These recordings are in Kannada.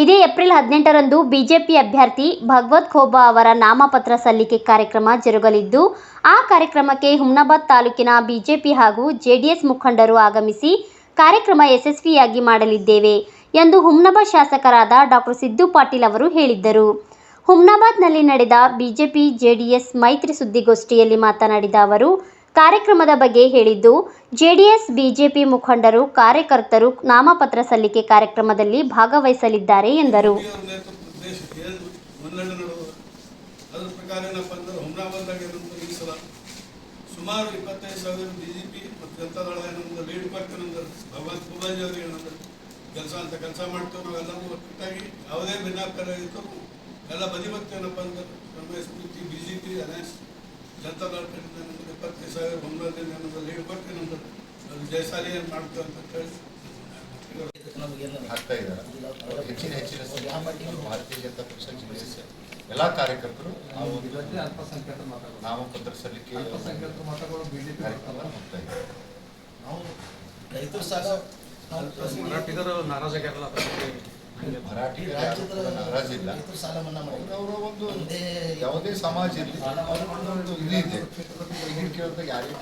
ಇದೇ ಏಪ್ರಿಲ್ ಹದಿನೆಂಟರಂದು ಬಿಜೆಪಿ ಅಭ್ಯರ್ಥಿ ಭಗವತ್ ಖೋಬಾ ಅವರ ನಾಮಪತ್ರ ಸಲ್ಲಿಕೆ ಕಾರ್ಯಕ್ರಮ ಜರುಗಲಿದ್ದು, ಆ ಕಾರ್ಯಕ್ರಮಕ್ಕೆ ಹುಮ್ನಾಬಾದ್ ತಾಲೂಕಿನ ಬಿಜೆಪಿ ಹಾಗೂ ಜೆಡಿಎಸ್ ಮುಖಂಡರು ಆಗಮಿಸಿ ಕಾರ್ಯಕ್ರಮ ಯಶಸ್ವಿಯಾಗಿ ಮಾಡಲಿದ್ದೇವೆ ಎಂದು ಹುಮ್ನಾಬಾದ್ ಶಾಸಕರಾದ ಡಾಕ್ಟರ್ ಸಿದ್ದು ಪಾಟೀಲ್ ಅವರು ಹೇಳಿದ್ದರು. ಹುಮ್ನಾಬಾದ್ನಲ್ಲಿ ನಡೆದ ಬಿಜೆಪಿ, ಜೆಡಿಎಸ್ ಮೈತ್ರಿ ಸುದ್ದಿಗೋಷ್ಠಿಯಲ್ಲಿ ಮಾತನಾಡಿದ ಅವರು ಕಾರ್ಯಕ್ರಮದ ಬಗ್ಗೆ ಹೇಳಿದ್ದು, ಜೆಡಿಎಸ್, ಬಿಜೆಪಿ ಮುಖಂಡರು, ಕಾರ್ಯಕರ್ತರು ನಾಮಪತ್ರ ಸಲ್ಲಿಕೆ ಕಾರ್ಯಕ್ರಮದಲ್ಲಿ ಭಾಗವಹಿಸಲಿದ್ದಾರೆ ಎಂದರು. ಸುಮಾರು ಇಪ್ಪತ್ತೈದು ಸಾವಿರ ಬಿ ಜೆ ಪಿ ಮತ್ತು ಜನತಾದಳ ಏನಂದ್ರೆ ಲೀಡ್ ಪಾರ್ಟಿ ಭಗವಂತ ಪೂಜಾಜಿ ಅವರು ಏನಂದ್ರೆ ಕೆಲಸ ಅಂತ ಕೆಲಸ ಮಾಡ್ತೇವೆ ನಾವೆಲ್ಲರೂ ಒಟ್ಟಾಗಿ ಯಾವುದೇ ಭಿನ್ನಾಭಿಪ್ರಾಯ ಇದ್ದರೂ ಎಲ್ಲ ಬದಿ ಮತ್ತೆ ಏನಪ್ಪ ಅಂದ್ರೆ Congress P B J P alliance Janata Dal ಕಡೆಯಿಂದ ಏನಂದ್ರೆ ಇಪ್ಪತ್ತೈದು ಸಾವಿರ ಹುಮ್ನಾಬಾದ್ದಿಂದ ಏನಂದ್ರೆ ಲೀಡ್ ಕೊಟ್ಟು ಏನಂದ್ರೆ ಅದು ಜಯಶಾಲಿ ಏನು ಮಾಡ್ತೇವೆ ಅಂತ ಹೇಳಿ ಆಗ್ತಾ ಇದ್ದಾರೆ ಅವ್ರು ಹೆಚ್ಚಿನ ಹೆಚ್ಚಿನ ಸಂಖ್ಯೆಯಲ್ಲಿ ಭಾರತೀಯ ಜನತಾ ಪಕ್ಷ ಜೆಡಿಎಸ್ ಎಲ್ಲ ಕಾರ್ಯಕರ್ತರು ಅಲ್ಪಸಂಖ್ಯಾತ ನಾಮಪತ್ರ ಸಲ್ಲಿಕೆ ಅಲ್ಪಸಂಖ್ಯಾತ ಮತಗಳು ಬಿಜೆಪಿ ಕಾರ್ಯಕ್ರಮ ಹೋಗ್ತಾ ಇದೆ. ನಾವು ರೈತರ ಸಾಲ ಮರಾಠಿಗರು ಕೂಡ ನಾರಾಜಿಲ್ಲ ಸಾಲ ಅವರ ಒಂದು ಯಾವುದೇ ಸಮಾಜ ಇರಲಿ. ಒಂದು ಇದು ಇದೆ. ಈಗ ಕೇಳಿದಾಗ ಯಾರಿಗೂ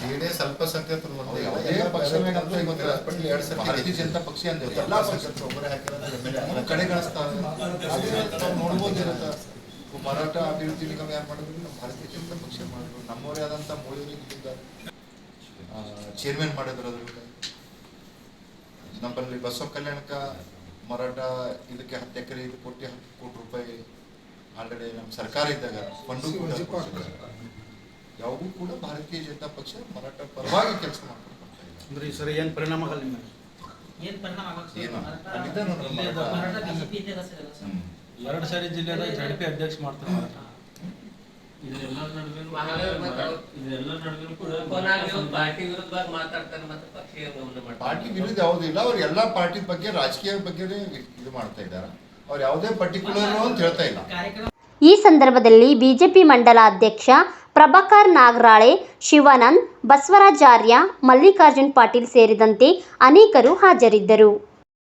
ಜೆಡಿಎಸ್ ಅಲ್ಪಸಂಖ್ಯಾತರು ಒಂದೇ ಯಾವುದೇ ಪಕ್ಷವೇನಂತ ಇವತ್ತು ಭಾರತೀಯ ಜನತಾ ಪಕ್ಷ ಅಂತ ಎಲ್ಲ ಪಕ್ಷ ಒಬ್ಬರೇ ಹಾಕಿರೋದು ಕಡೆಗಣಿಸ್ತಾರೆ ನಾವು ನೋಡ್ಬೋದು ಇರುತ್ತೆ ಮರಾಠ ಅಭಿವೃದ್ಧಿ ನಿಗಮ ಯಾರು ಮಾಡಿದ್ರು? ನಮ್ಮ ಭಾರತೀಯ ಜನತಾ ಪಕ್ಷ ಮಾಡಿದ್ರು? ನಮ್ಮವರೇ ಆದಂಥ ಮೂಳಿದ್ದಾರೆ ಚೇರ್ಮನ್ ಮಾಡಿದ್ರು ಅದ್ರ ನಮ್ಮಲ್ಲಿ ಬಸವ ಕಲ್ಯಾಣಕ ಮರಾಠ ಇದಕ್ಕೆ ಹತ್ತು ಎಕರೆ ಇದು ಕೊಟ್ಟು ಹತ್ತು ಕೋಟಿ ರೂಪಾಯಿ ಆಲ್ರೆಡಿ ನಮ್ಮ ಸರ್ಕಾರ ಇದ್ದಾಗ ಫಂಡು ಕೂಡ. ಯಾವಾಗೂ ಕೂಡ ಭಾರತೀಯ ಜನತಾ ಪಕ್ಷ ಮರಾಠ ಪರವಾಗಿ ಕೆಲಸ ಮಾಡ್ಕೊಂಡು ಇಲ್ಲ. ಅಂದ್ರೆ ಈ ಸರಿ ಏನು ಪರಿಣಾಮ ಆಗಲ್ಲ ನಿಮ್ಮ? ಏನ್ ಪರಿಣಾಮ ಸರ್? ಎಲ್ಲ ಎರಡು ಸಾರಿ ಜಿಲ್ಲೆಯ ಜಡ್ಪಿ ಅಧ್ಯಕ್ಷ ಮಾಡ್ತಾರೆ. ಪಾರ್ಟಿ ವಿರುದ್ಧ ಯಾವುದೂ ಇಲ್ಲ. ಅವ್ರು ಎಲ್ಲಾ ಪಾರ್ಟಿ ಬಗ್ಗೆ ರಾಜಕೀಯ ಬಗ್ಗೆನೇ ಇದು ಮಾಡ್ತಾ ಇದ್ದಾರೆ. ಅವ್ರು ಯಾವುದೇ ಪರ್ಟಿಕ್ಯುಲರ್ ಅಂತ ಹೇಳ್ತಾ ಇಲ್ಲ. ಈ ಸಂದರ್ಭದಲ್ಲಿ ಬಿಜೆಪಿ ಮಂಡಲ ಅಧ್ಯಕ್ಷ ಪ್ರಭಾಕರ್ ನಾಗರಾಳೆ ಶಿವಾನಂದ್ ಬಸವರಾಜಾರ್ಯ ಮಲ್ಲಿಕಾರ್ಜುನ್ ಪಾಟೀಲ್ ಸೇರಿದಂತೆ ಅನೇಕರು ಹಾಜರಿದ್ದರು.